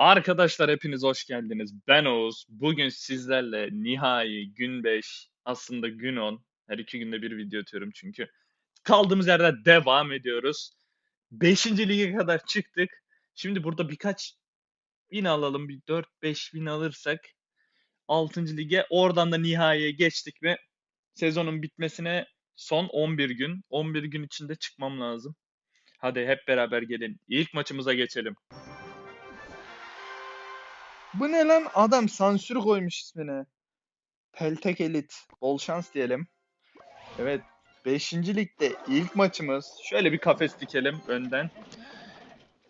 Arkadaşlar hepiniz hoş geldiniz. Ben Oğuz. Bugün sizlerle nihai gün 5 aslında gün 10. Her iki günde bir video atıyorum çünkü. Kaldığımız yerden devam ediyoruz. 5. lige kadar çıktık. Şimdi burada birkaç win alalım. Bir 4-5 win alırsak 6. lige oradan da nihaiye geçtik ve sezonun bitmesine son 11 gün. 11 gün içinde çıkmam lazım. Hadi hep beraber gelin. İlk maçımıza geçelim. Bu ne lan? Adam sansür koymuş ismine. Peltek Elit. Bol şans diyelim. Evet. 5. ligde ilk maçımız. Şöyle bir kafes dikelim önden.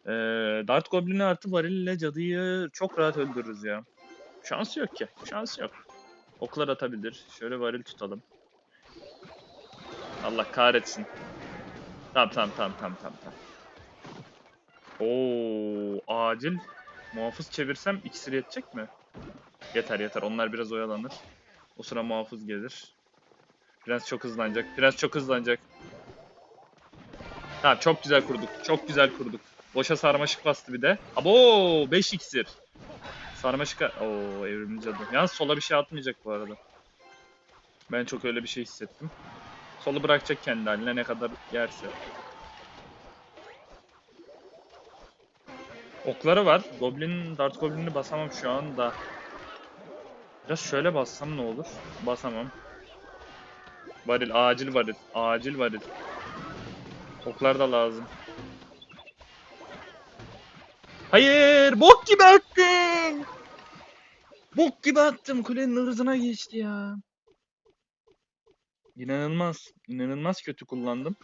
Ee, Dart Goblin'i artı varil ile cadıyı çok rahat öldürürüz ya. Şansı yok ki. Şansı yok. Oklar atabilir. Şöyle varil tutalım. Allah kahretsin. Tamam tamam tamam tamam. tamam. Oo, acil. Muhafız çevirsem iksir yetecek mi? Yeter yeter. Onlar biraz oyalanır. O sıra muhafız gelir. Prens çok hızlanacak. Prens çok hızlanacak. Tamam çok güzel kurduk. Çok güzel kurduk. Boşa sarmaşık bastı bir de. Abo 5 iksir. Sarmaşık... Oo evrimli cadı. Yalnız sola bir şey atmayacak bu arada. Ben çok öyle bir şey hissettim. Solu bırakacak kendi haline ne kadar yerse. Okları var. Goblin, Dart Goblin'i basamam şu anda. Biraz şöyle bassam ne olur? Basamam. Varil, acil varil. Acil varil. Oklar da lazım. Hayır! Bok gibi attım! Bok gibi attım. Kulenin ırzına geçti ya. İnanılmaz. inanılmaz kötü kullandım.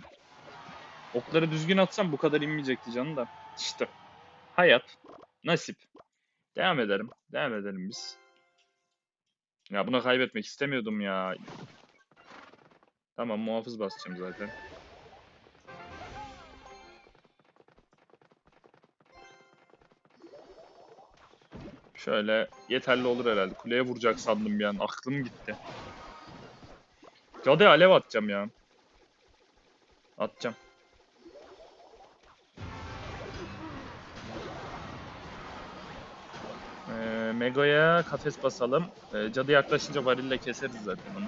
Okları düzgün atsam bu kadar inmeyecekti canı da. İşte. Hayat. Nasip. Devam ederim. Devam edelim biz. Ya buna kaybetmek istemiyordum ya. Tamam muhafız basacağım zaten. Şöyle yeterli olur herhalde. Kuleye vuracak sandım bir an. Aklım gitti. Cadıya alev atacağım ya. Atacağım. Mego'ya kafes basalım. Ee, cadı yaklaşınca varille keseriz zaten onu.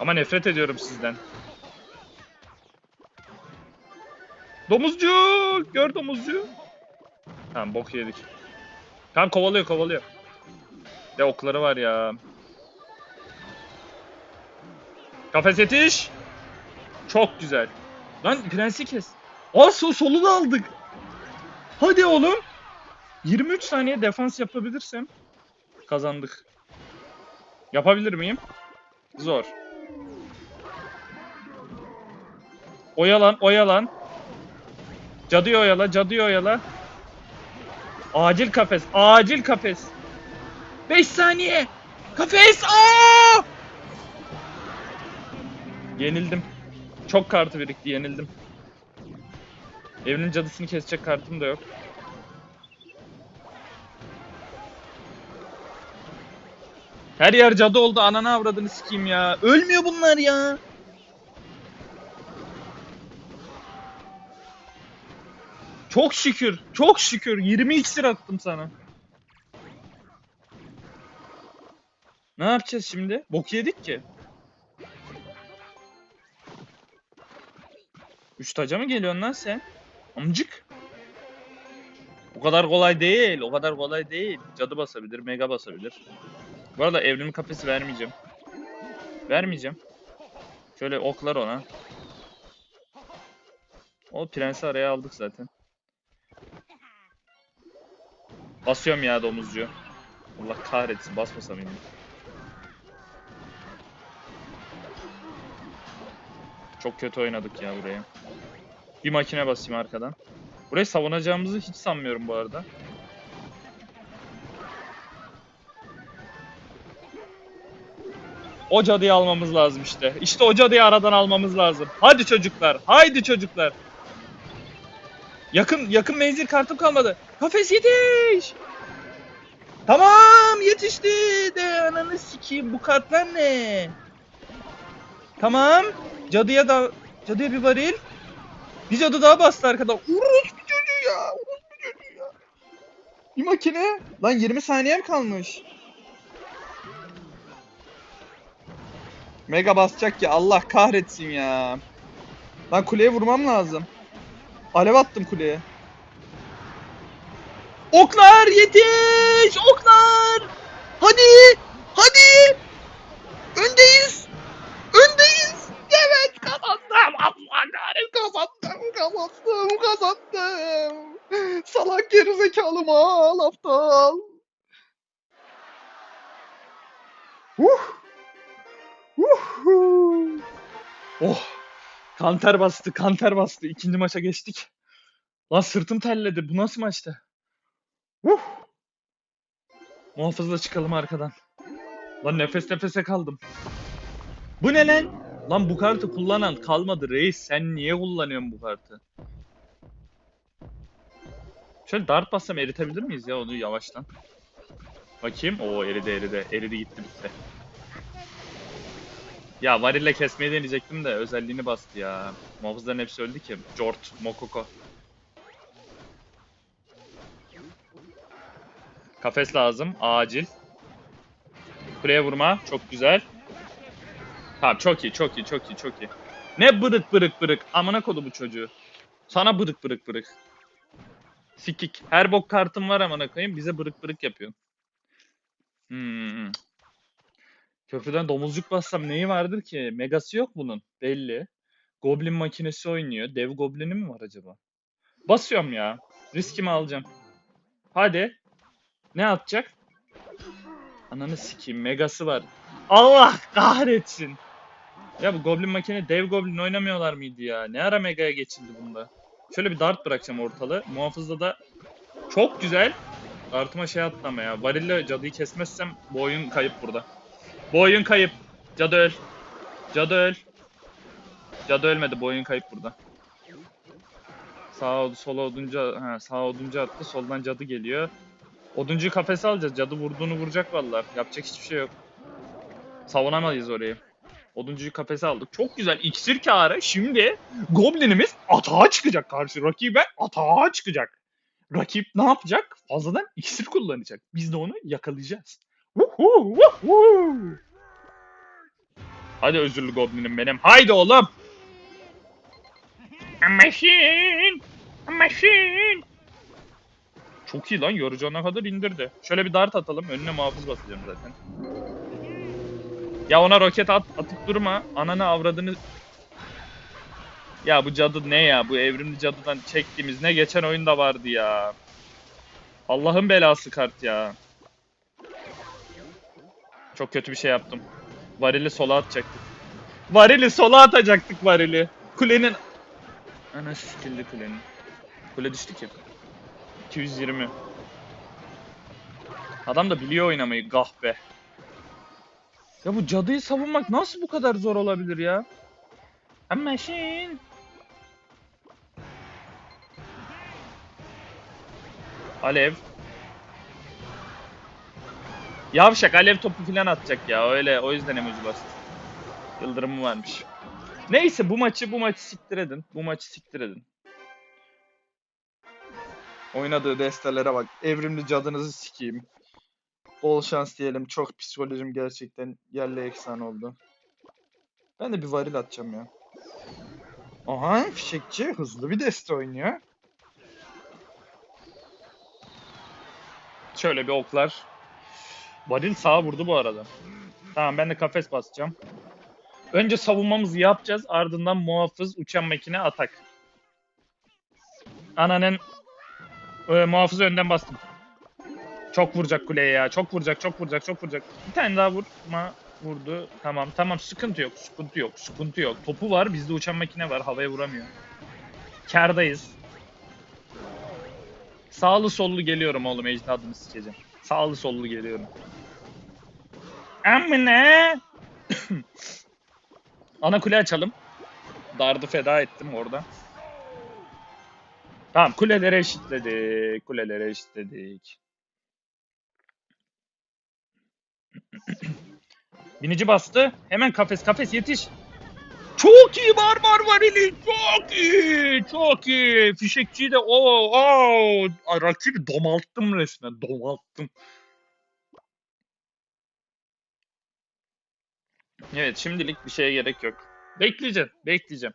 Ama nefret ediyorum sizden. Domuzcu! Gör domuzcu. Tamam bok yedik. Tamam kovalıyor kovalıyor. De okları var ya. Kafes yetiş. Çok güzel. Lan prensi kes. Aa so solu da aldık. Hadi oğlum. 23 saniye defans yapabilirsem kazandık. Yapabilir miyim? Zor. Oyalan, oyalan. Cadıyı oyala, cadıyı oyala. Acil kafes, acil kafes. 5 saniye. Kafes! Aa! Yenildim. Çok kartı birikti, yenildim. Evinin cadısını kesecek kartım da yok. Her yer cadı oldu. Ananı avradını sikeyim ya. Ölmüyor bunlar ya. Çok şükür. Çok şükür. 20 iksir attım sana. Ne yapacağız şimdi? Bok yedik ki. Üç taca mı geliyorsun lan sen? Amcık. O kadar kolay değil. O kadar kolay değil. Cadı basabilir, mega basabilir. Bu arada evrim kafesi vermeyeceğim. Vermeyeceğim. Şöyle oklar ona. O prensi araya aldık zaten. Basıyorum ya domuzcu. Allah kahretsin basmasam yine. Çok kötü oynadık ya buraya. Bir makine basayım arkadan. Burayı savunacağımızı hiç sanmıyorum bu arada. O cadıyı almamız lazım işte. İşte o cadıyı aradan almamız lazım. Hadi çocuklar. Haydi çocuklar. Yakın yakın menzil kartım kalmadı. Kafes yetiş. Tamam yetişti de ananı sikeyim bu kartlar ne? Tamam. Cadıya da cadıya bir varil. Bir cadı daha bastı arkadan. Urus bir çocuğu ya. Urus bir çocuğu ya. Bir makine. Lan 20 saniyem kalmış. Mega basacak ki Allah kahretsin ya. Lan kuleye vurmam lazım. Alev attım kuleye. Oklar yetiş! Oklar! Hadi! Hadi! Öndeyiz! Öndeyiz! Evet kazandım! Allah kahretsin kazandım! Kazandım! Kazandım! Salak gerizekalı mal aptal! Uh! Uhu! Oh! Kanter bastı, kanter bastı. İkinci maça geçtik. Lan sırtım telledi. Bu nasıl maçtı? Uh! Muhafızla çıkalım arkadan. Lan nefes nefese kaldım. Bu ne lan? Lan bu kartı kullanan kalmadı reis. Sen niye kullanıyorsun bu kartı? Şöyle dart bassam eritebilir miyiz ya onu yavaştan? Bakayım. Oo eridi eridi. Eridi gitti bitti. Ya varille kesmeyi deneyecektim de özelliğini bastı ya. Muhafızların hepsi öldü ki. Jort, Mokoko. Kafes lazım. Acil. Kuleye vurma. Çok güzel. Tamam çok iyi, çok iyi, çok iyi, çok iyi. Ne bırık bırık bırık. Amına kodu bu çocuğu. Sana bırık bırık bırık. Sikik. Her bok kartım var amına koyayım. Bize bırık bırık yapıyorsun. Hmm. Köprüden domuzcuk bassam neyi vardır ki? Megası yok bunun. Belli. Goblin makinesi oynuyor. Dev goblini mi var acaba? Basıyorum ya. Riskimi alacağım. Hadi. Ne atacak? Ananı sikeyim. Megası var. Allah kahretsin. Ya bu goblin makine dev goblin oynamıyorlar mıydı ya? Ne ara megaya geçildi bunda? Şöyle bir dart bırakacağım ortalığı. Muhafızda da çok güzel. Dartıma şey atlama ya. Varille cadıyı kesmezsem bu oyun kayıp burada. Bu oyun kayıp. Cadı öl. Cadı öl. Cadı ölmedi. Bu oyun kayıp burada. Sağ sola odunca ha, sağ odunca attı. Soldan cadı geliyor. Oduncuyu kafese alacağız. Cadı vurduğunu vuracak vallahi. Yapacak hiçbir şey yok. Savunamayız orayı. Oduncuyu kafese aldık. Çok güzel. İksir kârı. Şimdi Goblin'imiz atağa çıkacak karşı rakibe. Atağa çıkacak. Rakip ne yapacak? Fazladan iksir kullanacak. Biz de onu yakalayacağız. Woohoo, woohoo. Hadi özürlü Goblin'im benim. Haydi oğlum. Machine. Machine. Çok iyi lan. Yorucuna kadar indirdi. Şöyle bir dart atalım. Önüne muhafız basacağım zaten. Ya ona roket at, atıp durma. Ananı avradını... Ya bu cadı ne ya? Bu evrimli cadıdan çektiğimiz ne geçen oyunda vardı ya. Allah'ın belası kart ya. Çok kötü bir şey yaptım. Varili sola atacaktık. Varili sola atacaktık varili. Kulenin... Ana sikildi kulenin. Kule düştü ki. 220. Adam da biliyor oynamayı gahbe. Ya bu cadıyı savunmak nasıl bu kadar zor olabilir ya? A machine. Alev. Yavşak alev topu falan atacak ya. Öyle o yüzden emoji bastı. Yıldırımı varmış. Neyse bu maçı bu maçı siktir edin. Bu maçı siktir edin. Oynadığı destelere bak. Evrimli cadınızı sikeyim. Bol şans diyelim. Çok psikolojim gerçekten yerle eksan oldu. Ben de bir varil atacağım ya. Aha fişekçi hızlı bir deste oynuyor. Şöyle bir oklar. Varil sağa vurdu bu arada. Tamam ben de kafes basacağım. Önce savunmamızı yapacağız. Ardından muhafız uçan makine atak. Ananın e, muhafızı önden bastım. Çok vuracak kuleye ya. Çok vuracak, çok vuracak, çok vuracak. Bir tane daha vurma vurdu. Tamam, tamam. Sıkıntı yok, sıkıntı yok, sıkıntı yok. Topu var, bizde uçan makine var. Havaya vuramıyor. Kardayız. Sağlı sollu geliyorum oğlum. Ecdadını sikeceğim. Sağlı sollu geliyorum. Amına. Ana kule açalım. Dardı feda ettim orada. Tamam kulelere eşitledik. Kulelere eşitledik. Binici bastı. Hemen kafes kafes yetiş. Çok iyi barbar varili. Çok iyi. çok iyi. Fişekçiyi de o, o. Rakibi domalttım resmen, domalttım. Evet, şimdilik bir şeye gerek yok. Bekleyeceğim, bekleyeceğim.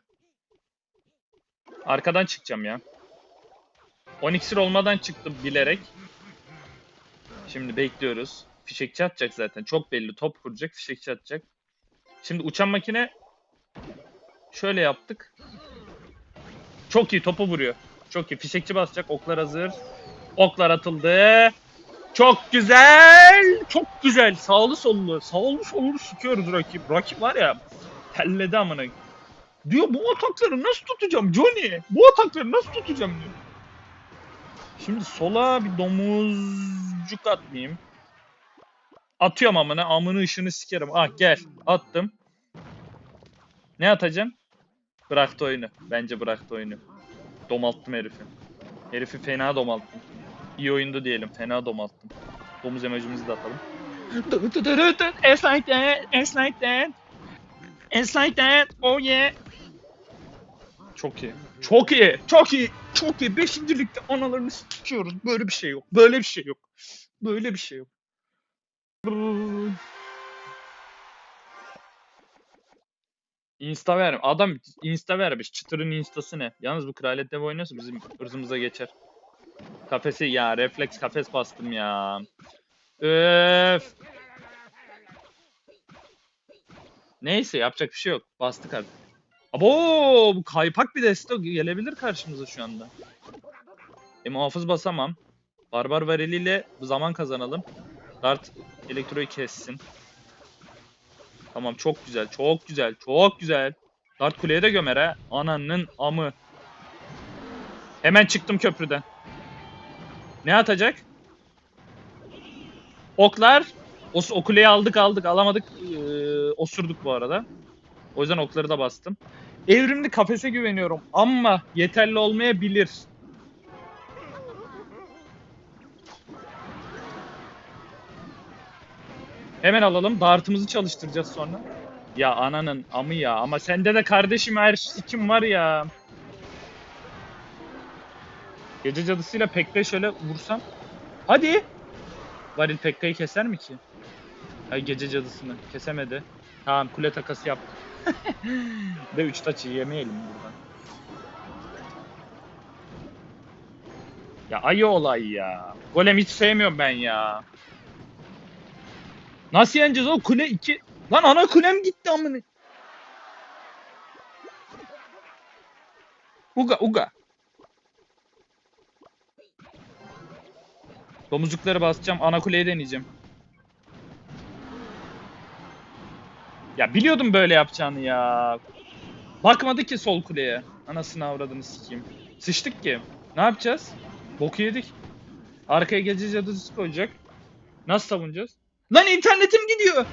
Arkadan çıkacağım ya. 10 iksir olmadan çıktım bilerek. Şimdi bekliyoruz. Fişekçi atacak zaten. Çok belli. Top kuracak, fişekçi atacak. Şimdi uçan makine şöyle yaptık. Çok iyi topu vuruyor. Çok iyi. Fişekçi basacak. Oklar hazır. Oklar atıldı. Çok güzel. Çok güzel. Sağlı sollu. Sağlı sollu sıkıyoruz rakip. Rakip var ya. Telledi amına. Diyor bu atakları nasıl tutacağım Johnny? Bu atakları nasıl tutacağım diyor. Şimdi sola bir domuzcuk atmayayım. Atıyorum amına. Amını ışını sikerim. Ah gel. Attım. Ne atacağım? Bıraktı oyunu. Bence bıraktı oyunu. Domalttım herifi. Herifi fena domalttım. İyi oyundu diyelim. Fena domalttım. Domuz emojimizi de atalım. It's like that. It's like that. It's like that. Oh yeah. Çok iyi. Çok iyi. Çok iyi. Çok iyi. Beşinci ligde analarını sikiyoruz. Böyle bir şey yok. Böyle bir şey yok. Böyle bir şey yok. Insta ver. Adam insta vermiş. Çıtırın instası ne? Yalnız bu kraliyet dev oynuyorsa bizim ırzımıza geçer. Kafesi ya. Refleks kafes bastım ya. Öf. Neyse yapacak bir şey yok. Bastık artık. Abo bu kaypak bir desto gelebilir karşımıza şu anda. E muhafız basamam. Barbar variliyle zaman kazanalım. Dart elektroyu kessin. Tamam çok güzel, çok güzel, çok güzel. Dart kuleye de gömer ha. Ananın amı. Hemen çıktım köprüden. Ne atacak? Oklar. O, o kuleyi aldık aldık alamadık. Ee, osurduk bu arada. O yüzden okları da bastım. Evrimli kafese güveniyorum ama yeterli olmayabilir. Hemen alalım. Dartımızı çalıştıracağız sonra. Ya ananın amı ya. Ama sende de kardeşim her kim var ya. Gece cadısıyla Pekka şöyle vursam. Hadi. Varil Pekka'yı keser mi ki? Ay gece cadısını kesemedi. Tamam kule takası yaptı. De 3 taçı yemeyelim buradan. Ya ayı olay ya. Golem hiç sevmiyorum ben ya. Nasıl yeneceğiz o kule 2? Lan ana kulem gitti amına. Uga uga. Domuzcukları basacağım. Ana kuleyi deneyeceğim. Ya biliyordum böyle yapacağını ya. Bakmadı ki sol kuleye. Anasını avradını sikeyim. Sıçtık ki. Ne yapacağız? Boku yedik. Arkaya gece cadısı koyacak. Nasıl savunacağız? Lan internetim gidiyor.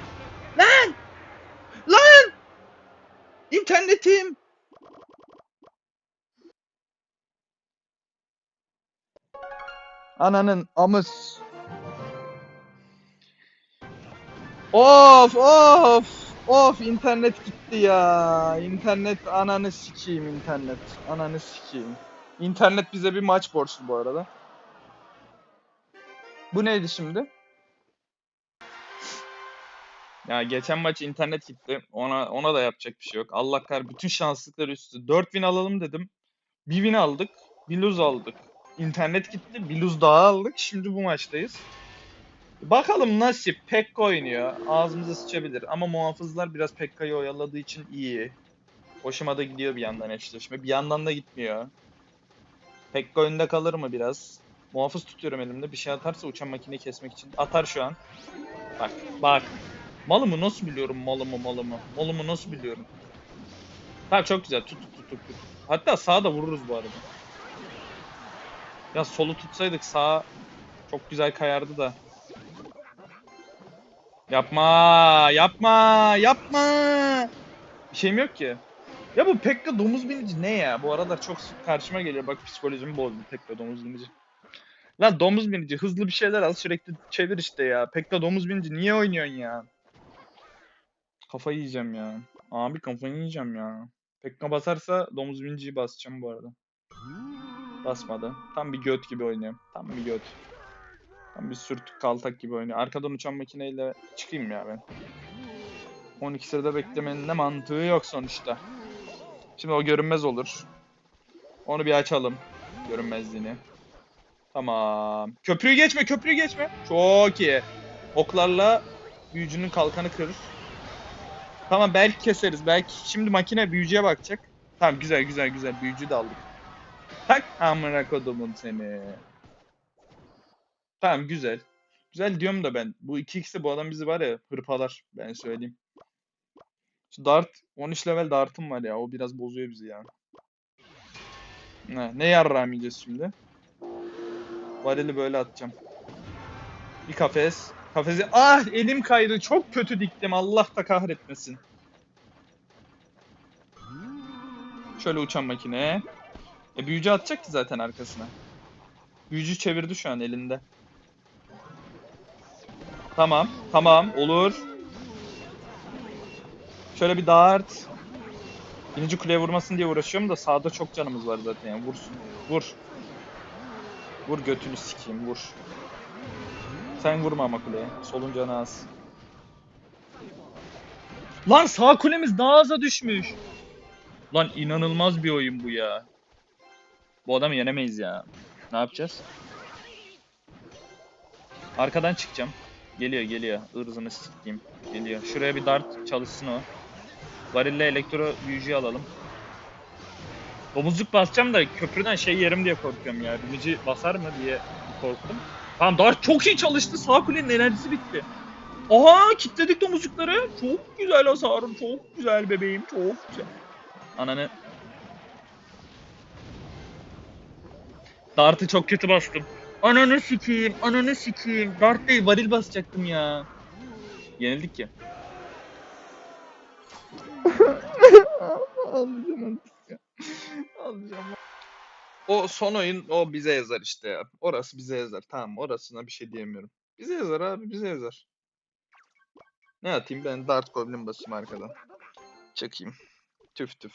Lan! Lan! İnternetim. Ananın amız. Of of of internet gitti ya. İnternet ananı sikeyim internet. Ananı sikeyim. İnternet bize bir maç borçlu bu arada. Bu neydi şimdi? Ya geçen maç internet gitti. Ona ona da yapacak bir şey yok. Allah kar bütün şanslıklar üstü. 4 win alalım dedim. Bir win aldık. Bir lose aldık. İnternet gitti. Bir lose daha aldık. Şimdi bu maçtayız. Bakalım nasip. Pekka oynuyor. Ağzımıza sıçabilir. Ama muhafızlar biraz Pekka'yı oyaladığı için iyi. Hoşuma da gidiyor bir yandan eşleşme. Bir yandan da gitmiyor. Pekka önde kalır mı biraz? Muhafız tutuyorum elimde. Bir şey atarsa uçan makineyi kesmek için. Atar şu an. Bak, bak. Malımı nasıl biliyorum malımı malımı? Malımı nasıl biliyorum? Tamam çok güzel. Tut tut tut tut. Hatta sağa da vururuz bu arada. Ya solu tutsaydık sağa çok güzel kayardı da. Yapma, yapma, yapma. Bir şeyim yok ki. Ya bu Pekka domuz binici ne ya? Bu aralar çok karşıma geliyor. Bak psikolojimi bozdu Pekka domuz binici. Lan domuz binici hızlı bir şeyler al sürekli çevir işte ya. Pekka domuz binici niye oynuyorsun ya? Kafayı yiyeceğim ya. Abi kafayı yiyeceğim ya. Pekka basarsa domuz binciyi basacağım bu arada. Basmadı. Tam bir göt gibi oynuyorum. Tam bir göt. Tam bir sürtük kaltak gibi oynuyor. Arkadan uçan makineyle çıkayım ya ben. 12 sırada beklemenin ne mantığı yok sonuçta. Şimdi o görünmez olur. Onu bir açalım. Görünmezliğini. Tamam. Köprüyü geçme, köprüyü geçme. Çok iyi. Oklarla büyücünün kalkanı kırır. Tamam belki keseriz. Belki şimdi makine büyücüye bakacak. Tamam güzel güzel güzel. Büyücü de aldık. Tak amına kodumun seni. Tamam güzel. Güzel diyorum da ben. Bu 2x'te bu adam bizi var ya hırpalar. Ben söyleyeyim. Şu dart 13 level dartım var ya. O biraz bozuyor bizi ya. Ne, ne yarrağım yiyeceğiz şimdi? Varili böyle atacağım. Bir kafes. Kafesi... Ah elim kaydı. Çok kötü diktim. Allah da kahretmesin. Şöyle uçan makine. E büyücü atacak ki zaten arkasına. Büyücü çevirdi şu an elinde. Tamam. Tamam. Olur. Şöyle bir dart. Birinci kuleye vurmasın diye uğraşıyorum da sağda çok canımız var zaten yani. Vursun. Vur. Vur götünü sikeyim vur. Sen vurma ama kuleye. Solun canı az. Lan sağ kulemiz daha aza düşmüş. Lan inanılmaz bir oyun bu ya. Bu adamı yenemeyiz ya. Ne yapacağız? Arkadan çıkacağım. Geliyor geliyor. Irzını sikeyim. Geliyor. Şuraya bir dart çalışsın o. Varille elektro büyücüyü alalım. Domuzluk basacağım da köprüden şey yerim diye korkuyorum ya. Binici basar mı diye korktum. Tamam dart çok iyi çalıştı. Sağ kulenin enerjisi bitti. Aha kilitledik domuzcukları. Çok güzel hasarım. Çok güzel bebeğim. Çok güzel. Ananı. Dart'ı çok kötü bastım. Ananı sikeyim. Ananı sikeyim. Dart değil varil basacaktım ya. Yenildik ya. Ağlayacağım artık ya. Ağlayacağım. O son oyun o bize yazar işte ya. Orası bize yazar. Tamam orasına bir şey diyemiyorum. Bize yazar abi bize yazar. Ne atayım ben Dart Goblin basayım arkadan. Çekeyim. Tüf tüf.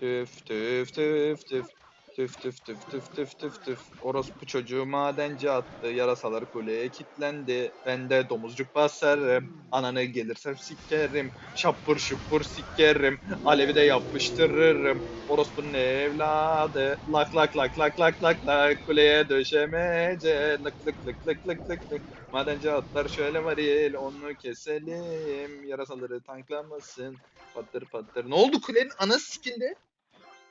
Tüf tüf tüf tüf. Tüf tüf tüf tüf tüf tüf tüf. Orospu çocuğu madenci attı. Yarasalar kuleye kilitlendi. Ben de domuzcuk basarım. Ananı gelirse sikerim. Şapur şupur sikerim. Alevi de yapıştırırım. Orospu'nun evladı. Lak lak lak lak lak lak lak. Kuleye döşemece. Lık lık lık lık lık lık lık. Madenci atlar şöyle varil. Onu keselim. Yarasaları tanklamasın. Patır patır. Ne oldu kulenin ana skill'de?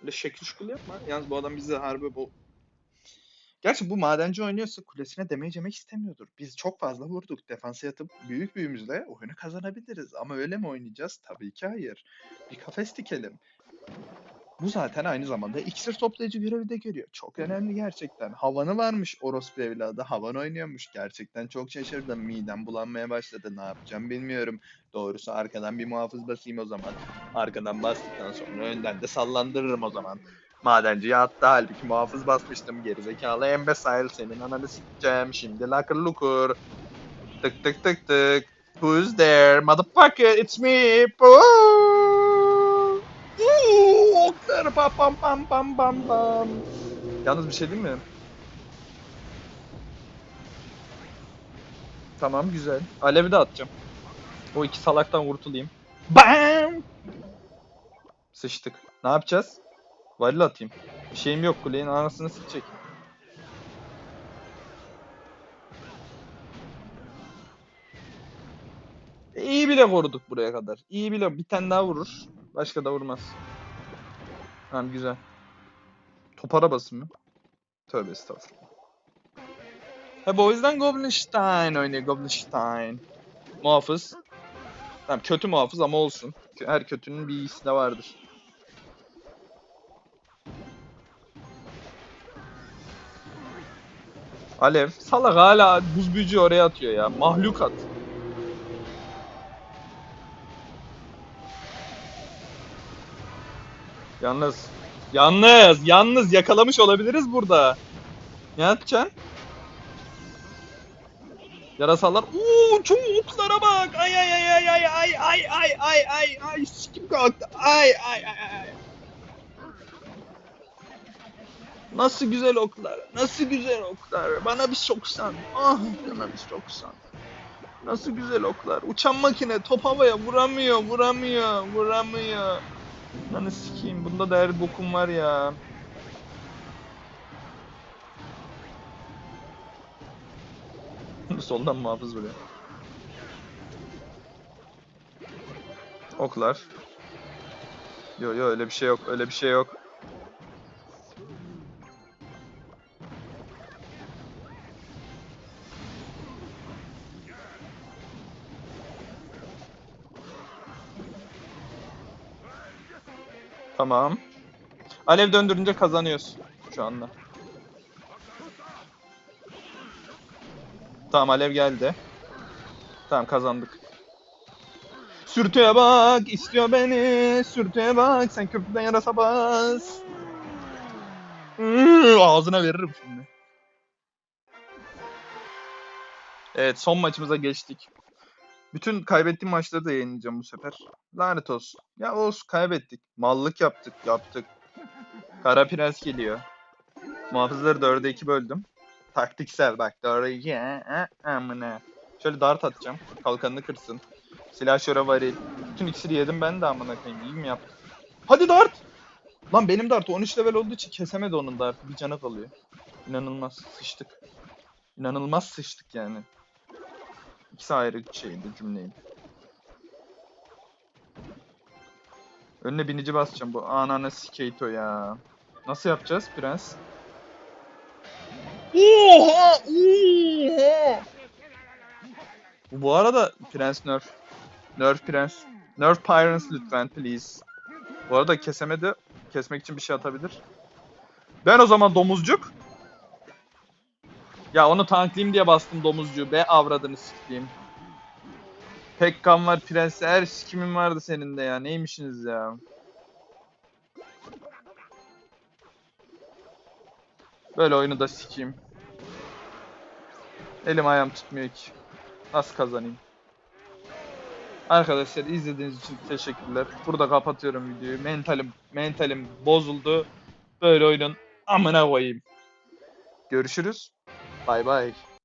Öyle şekil şukul yapma. Yalnız bu adam bizi harbi bu... Gerçi bu madenci oynuyorsa kulesine damage yemek istemiyordur. Biz çok fazla vurduk. Defansa yatıp büyük büyümüzle oyunu kazanabiliriz. Ama öyle mi oynayacağız? Tabii ki hayır. Bir kafes dikelim. Bu zaten aynı zamanda iksir toplayıcı görevi de görüyor. Çok önemli gerçekten. Havanı varmış orospu evladı. Havan oynuyormuş. Gerçekten çok şaşırdım. Midem bulanmaya başladı. Ne yapacağım bilmiyorum. Doğrusu arkadan bir muhafız basayım o zaman. Arkadan bastıktan sonra önden de sallandırırım o zaman. Madenci attı halbuki muhafız basmıştım. Gerizekalı embesil senin ananı sikeceğim. Şimdi lakır lukur. Tık tık tık tık. Who's there? Motherfucker it's me. Boo! Pam pam pam pam pam pam. Yalnız bir şey değil mi? Tamam güzel. Alevi de atacağım. O iki salaktan kurtulayım. Bam! Sıçtık. Ne yapacağız? Varil atayım. Bir şeyim yok. Kuleyin anasını sikecek. İyi bile koruduk buraya kadar. İyi bile. Bir tane daha vurur. Başka da vurmaz. Tamam güzel. Topara basın mı? Tövbe estağfurullah. Ha bu o yüzden Goblinstein oynuyor. Goblinstein. Muhafız. Tamam kötü muhafız ama olsun. Her kötünün bir iyisi de vardır. Alev. Salak hala buz büyücü oraya atıyor ya. Mahlukat. Yalnız. Yalnız. Yalnız yakalamış olabiliriz burada. Ne yapacaksın? Yarasalar. Uuu çok oklara bak. Ay ay ay ay ay ay ay ay ay ay ay sikim kalktı. Ay ay ay ay. Nasıl güzel oklar. Nasıl güzel oklar. Bana bir soksan. Ah bana bir soksan. Nasıl güzel oklar. Uçan makine top havaya vuramıyor, vuramıyor, vuramıyor. Lan sikeyim. Bunda da her bokum var ya. Soldan muhafız buraya. Oklar. Yo yo öyle bir şey yok. Öyle bir şey yok. Tamam. Alev döndürünce kazanıyoruz şu anda. Tamam alev geldi. Tamam kazandık. Sürtüye bak, istiyor beni. Sürtüye bak, sen köprüden yarasa bas. Iıı, Ağzına veririm şimdi. Evet, son maçımıza geçtik. Bütün kaybettiğim maçları da yayınlayacağım bu sefer. Lanet olsun. Ya olsun kaybettik. Mallık yaptık, yaptık. Kara Prens geliyor. Muhafızları 4'e 2 böldüm. Taktiksel bak 4'e 2. ha, ha, Amına. Şöyle dart atacağım. Kalkanını kırsın. Silah şöyle varil. Bütün iksiri yedim ben de amına koyayım. İyi mi yaptım? Hadi dart! Lan benim dart 13 level olduğu için kesemedi onun dartı. Bir cana kalıyor. İnanılmaz sıçtık. İnanılmaz sıçtık yani. İkisi ayrı şeydi cümleydi. Önüne binici basacağım bu ananı sikeito ya. Nasıl yapacağız prens? Oha! Oha! Bu arada prens nerf. Nerf prens. Nerf pirates lütfen please. Bu arada kesemedi. Kesmek için bir şey atabilir. Ben o zaman domuzcuk. Ya onu tanklayayım diye bastım domuzcuğu. Be avradını sikeyim. Pekkan var, prens her kimin vardı senin de ya. Neymişsiniz ya? Böyle oyunu da sikeyim. Elim ayağım tutmuyor ki. Nasıl kazanayım? Arkadaşlar izlediğiniz için teşekkürler. Burada kapatıyorum videoyu. Mentalim mentalim bozuldu. Böyle oyunun amına koyayım. Görüşürüz. Bay bay.